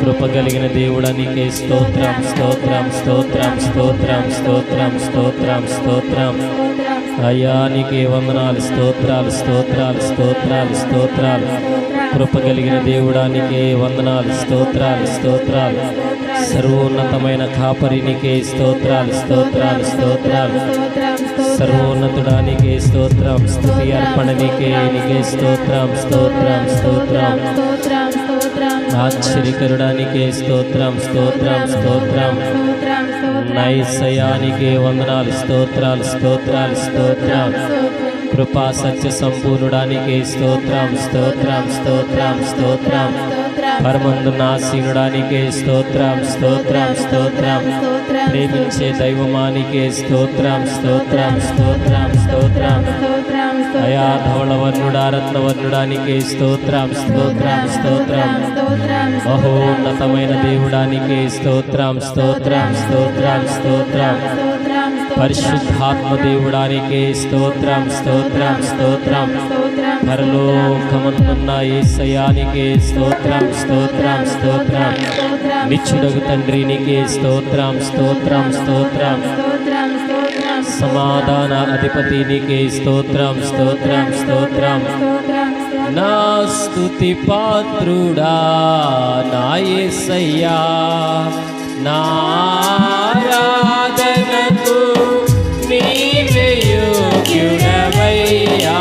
కృప కలిగిన దేవుడానికి స్తోత్రం స్తోత్రం స్తోత్రం స్తోత్రం స్తోత్రం స్తోత్రం స్తోత్రం. అయానికి వందనాలు స్తోత్రాలు స్తోత్రాలు స్తోత్రాలు స్తోత్రాలు. కృప కలిగిన దేవుడానికి వందనాలు స్తోత్రాలు స్తోత్రాలు. సర్వోన్నతమైన కాపరినికే స్తోత్రాలు స్తోత్రాలు స్తోత్రాలు. సర్వోన్నతుడానికి స్తోత్రం. స్థుతి అర్పణనికే నీకే స్తోత్రం స్తోత్రం స్తోత్రం స్తోత్రం. ఆశ్చర్యకరుడానికే స్తోత్రం స్తోత్రం స్తోత్రం. స్తోత్రం నైసయానికే వందనాలు స్తోత్రాలు స్తోత్రాలు స్తోత్రం కృపా సత్య సంపూర్ణుడానికి స్తోత్రం స్తోత్రం స్తోత్రం స్తోత్రం. పరమందు నాశీనుడానికి స్తోత్రం స్తోత్రం స్తోత్రం. ప్రేమించే దైవమానికే స్తోత్రం స్తోత్రం స్తోత్రం స్తోత్రం స్తోత్రం. అయా ధవళవర్ణుడా రత్నవర్ణుడానికి స్తోత్రం స్తోత్రం స్తోత్రం. స్తోత్రం మహోన్నతమైన దేవుడానికి స్తోత్రం స్తోత్రం స్తోత్రం స్తోత్రం. పరిశుద్ధాత్మ దేవుడానికి స్తోత్రం స్తోత్రం స్తోత్రం. పరలోకమందున్న ఏసయానికి స్తోత్రం స్తోత్రం స్తోత్రం. నిచ్చుడగు స్తోత్రం. స్తోత్రం స్తోత్రం స్తోత్రం. సమాధాన అధిపతి నీకే స్తోత్రం స్తోత్రం స్తోత్రం. నా స్తుతి పాత్రుడా నాయసయ్యా నారాధనకు నీవే యోగ్యుడవయ్యా.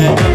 제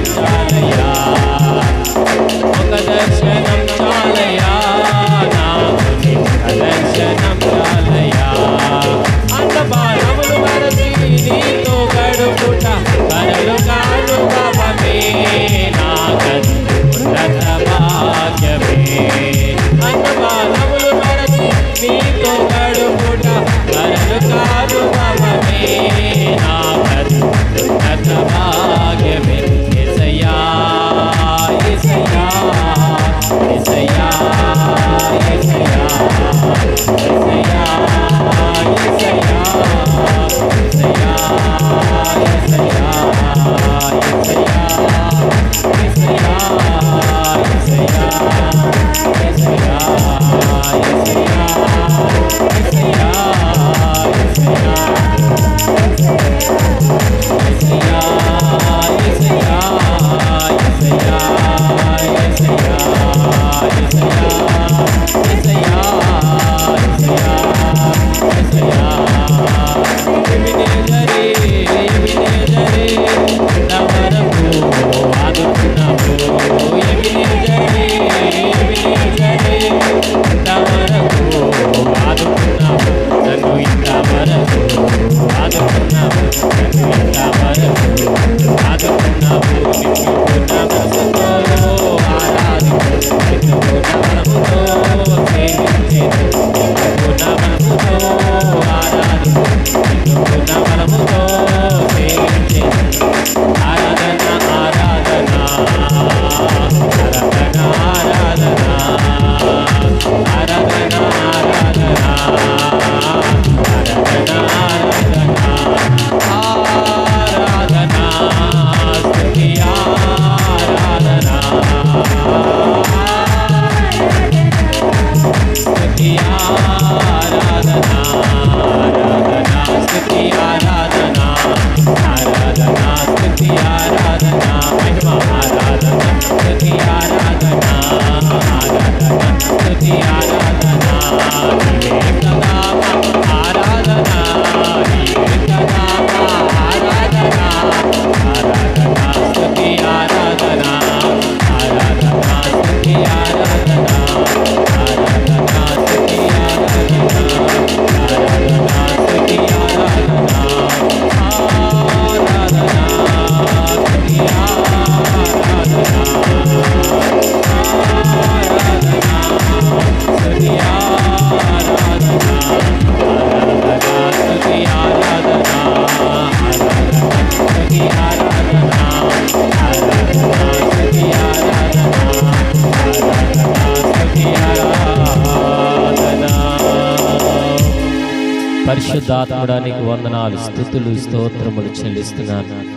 స్తోత్రములు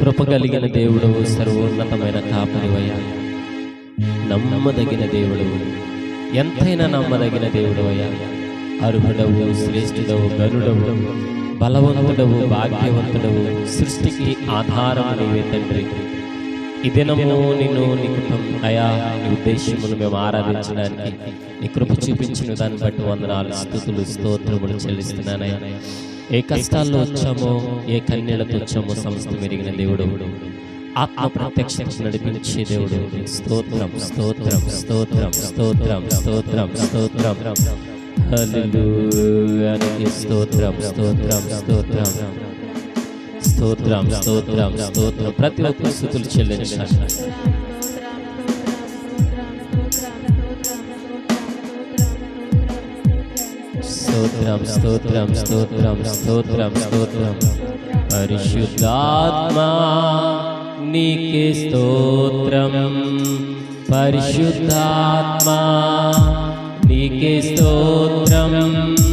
కృప కలిగిన దేవుడు సర్వోన్నతమైన కాపరివయ్యా నమ్మదగిన దేవుడు ఎంతైనా నమ్మదగిన దేవుడు అయ్యా అర్హుడవు శ్రేష్ఠుడవు గరుడవు బలవంతుడవు భాగ్యవంతుడవు సృష్టికి ఆధారం నీవే తండ్రి. ఈ దినము నిన్ను నీ అయా నీ ఉద్దేశమును మేము ఆరాధించడానికి నీ కృప చూపించిన దాన్ని బట్టి వందనాలు స్థుతులు స్తోత్రములు చెల్లిస్తున్నానయ్యా. ఏ కష్టాల్లో వచ్చామో ఏ కన్యలతో వచ్చామో సంస్థ పెరిగిన దేవుడు. ఆత్మ ప్రత్యక్ష నడిపించే దేవుడు. స్తోత్రం స్తోత్రం స్తోత్రం స్తోత్రం స్తోత్రం స్తోత్రం. స్తోత్రం స్తోత్రం స్తోత్రం. స్తోత్రం స్తోత్రం స్తోత్రం. ప్రతి ఒక్క స్థుతులు చెల్లించాలి. స్తోత్రం స్తోత్రం స్తోత్రం స్తోత్రం స్తోత్రం పరిశుద్ధాత్మా నీకే స్తోత్రం। పరిశుద్ధాత్మా నీకే స్తోత్రం।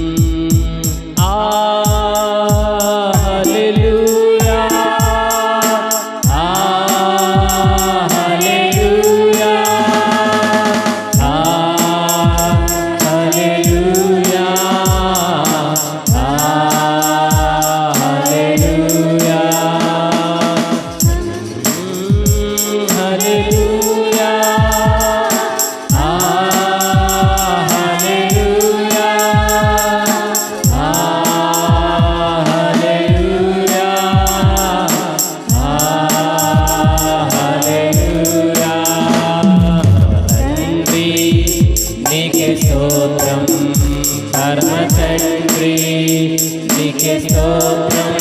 నీకే స్తోత్రం.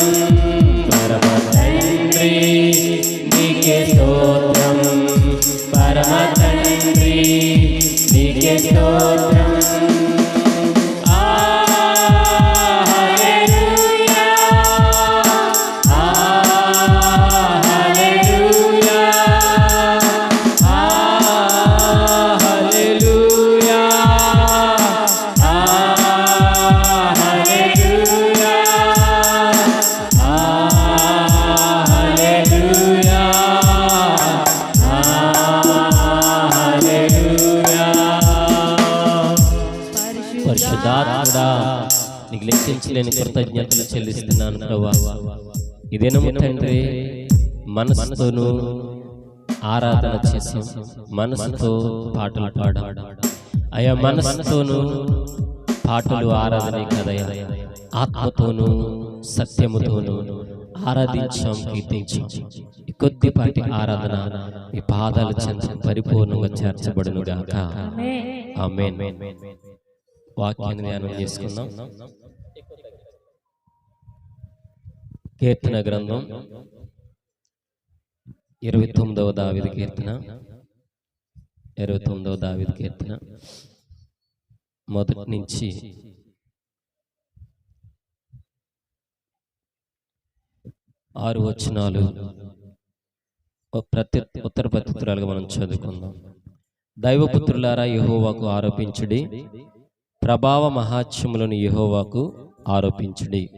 పరమ తండ్రి నీకే స్తోత్రం. పరమ తండ్రి నీకే స్తోత్రం. నీకు లెక్కించలేని కృతజ్ఞతలు చెల్లిస్తున్నాను ప్రభా. ఇదేనము తండ్రి మనసుతోను ఆరాధన చేసాం మనసుతో పాటలు పాడాం. అయా మనసుతోనూ పాటలు ఆరాధనే కదయ్యా. ఆత్మతోనూ సత్యముతోనూ ఆరాధించాం కీర్తించాం. కొద్దిపాటి ఆరాధన మీ పాదాల చెంత పరిపూర్ణంగా చేర్చబడును గాక ఆమేన్. వాక్యాన్ని ధ్యానం చేసుకుందాం. కీర్తన గ్రంథం ఇరవై తొమ్మిదవ దావిది కీర్తన. ఇరవై తొమ్మిదవ దావిది కీర్తన. మొదటి నుంచి ఆరు వచనాలు ప్రతి ఉత్తర ప్రత్యుత్తరాలుగా మనం చదువుకుందాం. దైవపుత్రులారా యెహోవాకు ఆరోపించుడి. ప్రభావ మహాత్యములను యెహోవాకు ఆరోపించుడి.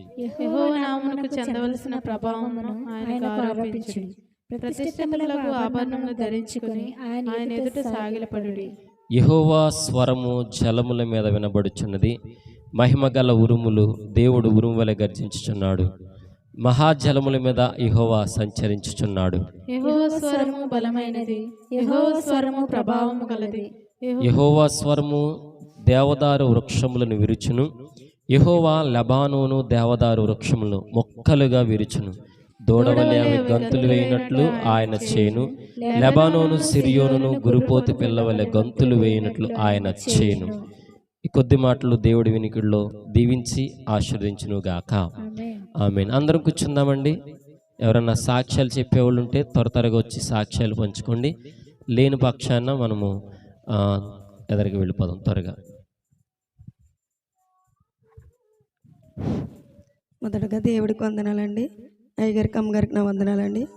చెందవలసిన ప్రభావమును ఆయనకు ఆరోపించుడి. ప్రతిష్టములకు ఆభరణములు ధరించుకుని ఆయన ఎదుట సాగిలపడుడి. యెహోవా స్వరము జలముల మీద వినబడుచున్నది. మహిమగల ఉరుములు దేవుడు ఉరుము వలె గర్జించుచున్నాడు. మహాజలముల మీద యెహోవా సంచరించుచున్నాడు. స్వరము బలమైనది. స్వరము ప్రభావము గలది. యెహో- యెహోవా స్వరము దేవదారు వృక్షములను విరుచును. యహోవా లెబానోను దేవదారు వృక్షములను మొక్కలుగా విరుచును. దూడవలే ఆమె గంతులు వేయినట్లు ఆయన చేను లెబానోను సిరియోనును గురుపోతి పిల్లవలె గంతులు వేయినట్లు ఆయన చేను ఈ కొద్ది మాటలు దేవుడి వినికిడిలో దీవించి ఆశీర్వదించును గాక అందరం కూర్చుందామండి. ఎవరన్నా సాక్ష్యాలు చెప్పేవాళ్ళు ఉంటే త్వర త్వరగా వచ్చి సాక్ష్యాలు పంచుకోండి. లేని పక్షాన మనము ఎదరికి వెళ్ళిపోదాం త్వరగా. మొదటగా దేవుడికి వందనాలండి. అయ్యగారికి అమ్మగారికి నా వందనాలండి.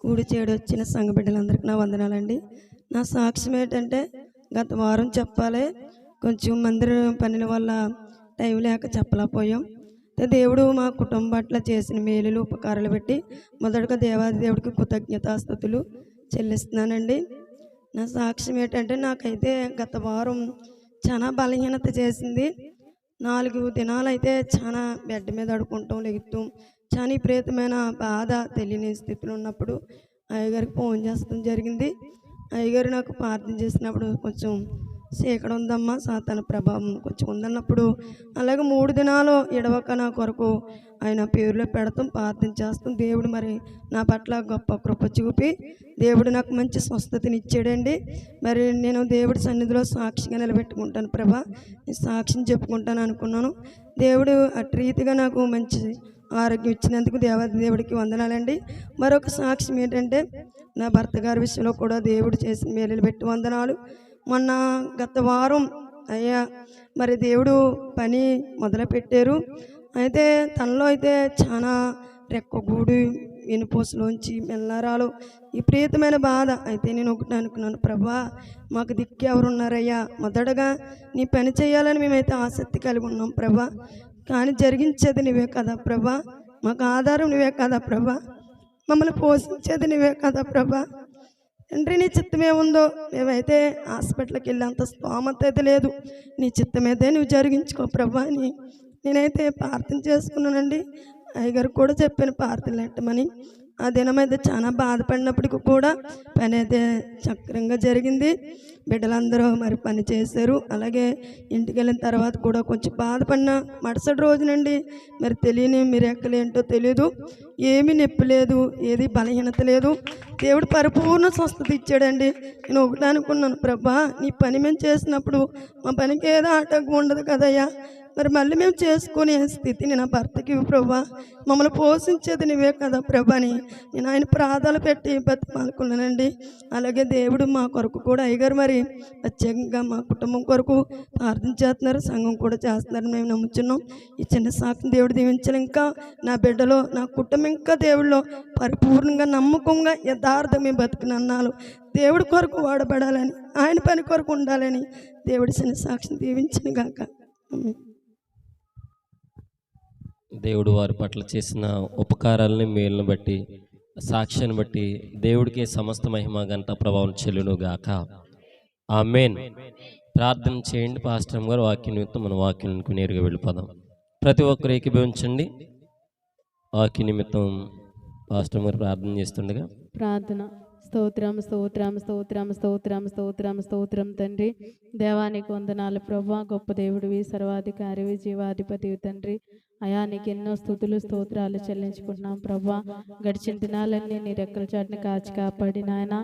కూడి చేడు వచ్చిన సంఘ బిడ్డలందరికీ నా వందనాలండి. నా సాక్ష్యం ఏంటంటే గత వారం చెప్పాలి కొంచెం మందిర పనుల వల్ల టైం లేక చెప్పలేకపోయాం. దేవుడు మా కుటుంబం పట్ల చేసిన మేలులు ఉపకారాలు పెట్టి మొదటగా దేవాది దేవుడికి కృతజ్ఞతాస్థుతులు చెల్లిస్తున్నానండి. నా సాక్ష్యం ఏంటంటే నాకైతే గత వారం చాలా బలహీనత చేసింది. నాలుగు దినాలు అయితే చాలా బెడ్ మీద అడుకుంటాం లెగుతాం చాలా విపరీతమైన బాధ తెలియని స్థితిలో ఉన్నప్పుడు అయ్యగారికి ఫోన్ చేస్తాం జరిగింది. అయ్యగారు నాకు ప్రార్థన చేసినప్పుడు కొంచెం చీకడ ఉందమ్మా సాతాన ప్రభావం కొంచెం ఉందన్నప్పుడు. అలాగే మూడు దినాలు ఎడవక నా కొరకు ఆయన పేరులో పెడతాం ప్రార్థన చేస్తాం. దేవుడు మరి నా పట్ల గొప్ప కృప చూపి దేవుడు నాకు మంచి స్వస్థతని ఇచ్చాడండి మరి నేను దేవుడి సన్నిధిలో సాక్షిగా నిలబెట్టుకుంటాను ప్రభా. సాక్షిని చెప్పుకుంటాను అనుకున్నాను. దేవుడు అటు రీతిగా నాకు మంచి ఆరోగ్యం ఇచ్చినందుకు దేవాది దేవుడికి వందనాలండి. మరొక సాక్ష్యం ఏంటంటే నా భర్త గారి విషయంలో కూడా దేవుడు చేసిన మేలు పెట్టి వందనాలు. మొన్న గత వారం అయ్యా మరి దేవుడు పని మొదలుపెట్టారు. అయితే తనలో అయితే చాలా రెక్కగూడు వినుపూసలోంచి మెల్లారాలు. విపరీతమైన బాధ అయితే నేను ఒకటి అనుకున్నాను ప్రభా మాకు దిక్కు ఎవరున్నారయ్యా? మొదటగా నీ పని చేయాలని మేమైతే ఆసక్తి కలిగి ఉన్నాం ప్రభా. కానీ జరిగించేది నువ్వే కదా ప్రభా. మాకు ఆధారం నువ్వే కదా ప్రభా. మమ్మల్ని పోషించేది నువ్వే కదా ప్రభా. తండ్రి నీ చిత్తమే ఉందో? మేమైతే హాస్పిటల్కి వెళ్ళేంత స్తోమత అయితే లేదు. నీ చిత్తమైతే నువ్వు జరిగించుకో ప్రభా అని నేనైతే ప్రార్థన చేసుకున్నానండి. అయ్యగారు కూడా చెప్పాను ప్రార్థనలు పెట్టమని ఆ దినం అయితే చాలా బాధపడినప్పటికీ కూడా పని అయితే చక్రంగా జరిగింది. బిడ్డలందరూ మరి పని చేశారు. అలాగే ఇంటికి వెళ్ళిన తర్వాత కూడా కొంచెం బాధపడిన మరుసటి రోజునండి మరి తెలియని మీరు ఏంటో తెలియదు ఏమీ నొప్పి లేదు ఏది బలహీనత లేదు. దేవుడు పరిపూర్ణ స్వస్థత ఇచ్చాడండి. నేను ఒకటి అనుకున్నాను ప్రభా నీ పని మేము చేసినప్పుడు మా పనికి ఏదో ఆటంకం ఉండదు కదయ్యా. మరి మళ్ళీ మేము చేసుకునే స్థితిని నా భర్తకి ప్రభా. మమ్మల్ని పోషించేది నువ్వే కదా ప్రభని. నేను ఆయన ప్రాధాలు పెట్టి బతిమాలుకున్నానండి. అలాగే దేవుడు మా కొరకు కూడా అయ్యగారు మరి ప్రత్యేకంగా మా కుటుంబం కొరకు ప్రార్థన చేస్తున్నారు సంఘం కూడా చేస్తున్నారు మేము నమ్ముచున్నాం. ఈ చిన్న సాక్షి దేవుడు దీవించాలి. ఇంకా నా బిడ్డలో నా కుటుంబం ఇంకా దేవుడిలో పరిపూర్ణంగా నమ్మకంగా యథార్థమే బతుకునన్నాలు దేవుడి కొరకు వాడబడాలని ఆయన పని కొరకు ఉండాలని దేవుడి చిన్న సాక్షిని దీవించిన గాక. దేవుడు వారి పట్ల చేసిన ఉపకారాలని మేలును బట్టి సాక్ష్యాన్ని బట్టి దేవుడికి సమస్త మహిమ గంట ప్రభావం చెల్లును గాక మెయిన్ ప్రార్థన చేయండి పాస్టర్ గారు వాక్యం నిమిత్తం మన వాక్యం నేరుగా వెళ్ళిపోదాం. ప్రతి ఒక్కరు ఏకీభవించండి. వాక్య నిమిత్తం పాస్టర్ గారు ప్రార్థన చేస్తుండగా. ప్రార్థన. స్తోత్రం స్తోత్రం స్తోత్రం స్తోత్రం స్తోత్రం స్తోత్రం తండ్రి. దేవానికి వందనాలు ప్రభా గొప్ప దేవుడివి సర్వాధికారివి జీవాధిపతివి తండ్రి. అయా నీకు ఎన్నో స్థుతులు స్తోత్రాలు చెల్లించుకుంటున్నాం ప్రభా. గడిచిన దినాలన్నీ నీ రెక్కల చాటుని కాచి కాపాడి నాయన.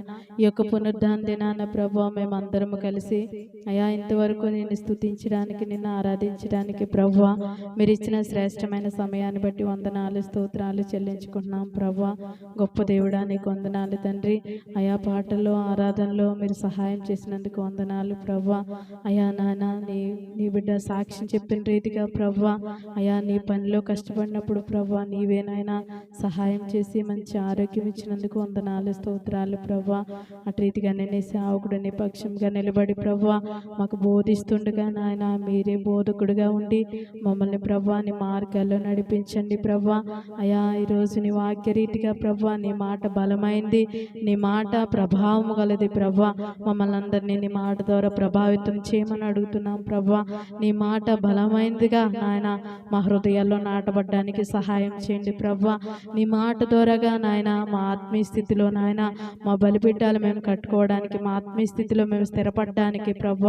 ఈ యొక్క పునరుద్ధాన దినాన ప్రభా మేమందరము కలిసి అయా ఇంతవరకు నేను స్తుతించడానికి నిన్ను ఆరాధించడానికి ప్రభా మీరు ఇచ్చిన శ్రేష్టమైన సమయాన్ని బట్టి వందనాలు స్తోత్రాలు చెల్లించుకుంటున్నాం ప్రభా. గొప్ప దేవుడా నీకు వందనాలు తండ్రి. అయా పాటల్లో ఆరాధనలో మీరు సహాయం చేసినందుకు వందనాలు ప్రభా. అయా నాన్న నీ నీ బిడ్డ సాక్ష్యం చెప్పిన రీతిగా ప్రభా. అయా నీ పనిలో కష్టపడినప్పుడు ప్రభా నీవేనాయనా సహాయం చేసి మంచి ఆరోగ్యం ఇచ్చినందుకు వందనాలు స్తోత్రాలు ప్రభా. అటు రీతిగానే నీ సేవకుడు నిపక్షంగా నిలబడి ప్రభా మాకు బోధిస్తుండగా నాయన మీరే బోధకుడుగా ఉండి మమ్మల్ని ప్రభా నీ మార్గాల్లో నడిపించండి ప్రభా. అయా ఈరోజు నీ వాక్య రీతిగా ప్రభా నీ మాట బలమైంది నీ మాట ప్రభావం గలది ప్రభా. మమ్మల్ని అందరినీ నీ మాట ద్వారా ప్రభావితం చేయమని అడుగుతున్నాం ప్రభా. నీ మాట బలమైందిగా నాయన మా హృదయాల్లో నాటబడ్డానికి సహాయం చేయండి ప్రవ్వ నీ మాట ద్వారాగా నాయన మా ఆత్మీయ స్థితిలో నాయన మా బలిపీఠాలు మేము కట్టుకోవడానికి మా ఆత్మీయ స్థితిలో మేము స్థిరపడడానికి ప్రవ్వ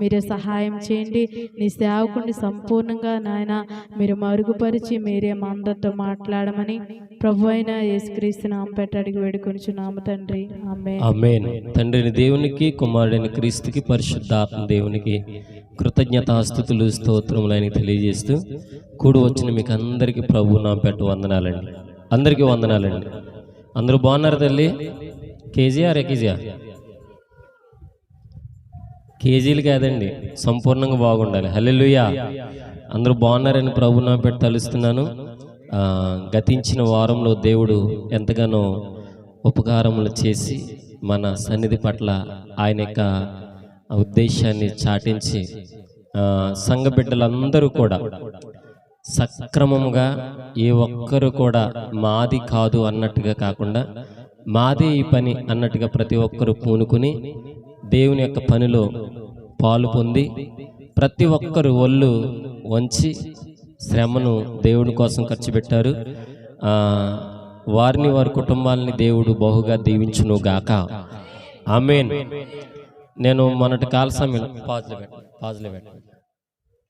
మీరే సహాయం చేయండి. నీ సేవకుని సంపూర్ణంగా నాయన మీరు మరుగుపరిచి మీరే మా అందరితో మాట్లాడమని ప్రభు అయిన యేసుక్రీస్తు నామ పెట్టి అడిగి వేడుకొనిచున్నాము తండ్రి. ఆమె తండ్రిని దేవునికి కుమారుడైన క్రీస్తుకి పరిశుద్ధాత్మ దేవునికి కృతజ్ఞతాస్థుతులు స్తోత్రములని తెలియజేస్తూ కూడి వచ్చిన మీకు అందరికీ ప్రభు నా పెట్ట వందనాలండి. అందరికీ వందనాలండి. అందరూ బాగున్నారు తల్లి? KGR KGR? కేజీలు కాదండి సంపూర్ణంగా బాగుండాలి. హల్లెలూయా. అందరూ బాగున్నారని ప్రభు నా పెట్టి తలుస్తున్నాను. గతించిన వారంలో దేవుడు ఎంతగానో ఉపకారములు చేసి మన సన్నిధి పట్ల ఆయన యొక్క ఉద్దేశాన్ని చాటించి సంఘ బిడ్డలందరూ కూడా సక్రమముగా ఏ ఒక్కరు కూడా మాది కాదు అన్నట్టుగా కాకుండా మాదే ఈ పని అన్నట్టుగా ప్రతి ఒక్కరు పూనుకుని దేవుని యొక్క పనిలో పాలు పొంది ప్రతి ఒక్కరు ఒళ్ళు వంచి శ్రమను దేవుని కోసం ఖర్చు పెట్టారు. వారిని వారి కుటుంబాలని దేవుడు బహుగా దీవించును గాక. ఆమెన్. నేను మొన్నటి కాల సమయంలో పాజ్లో పెట్టు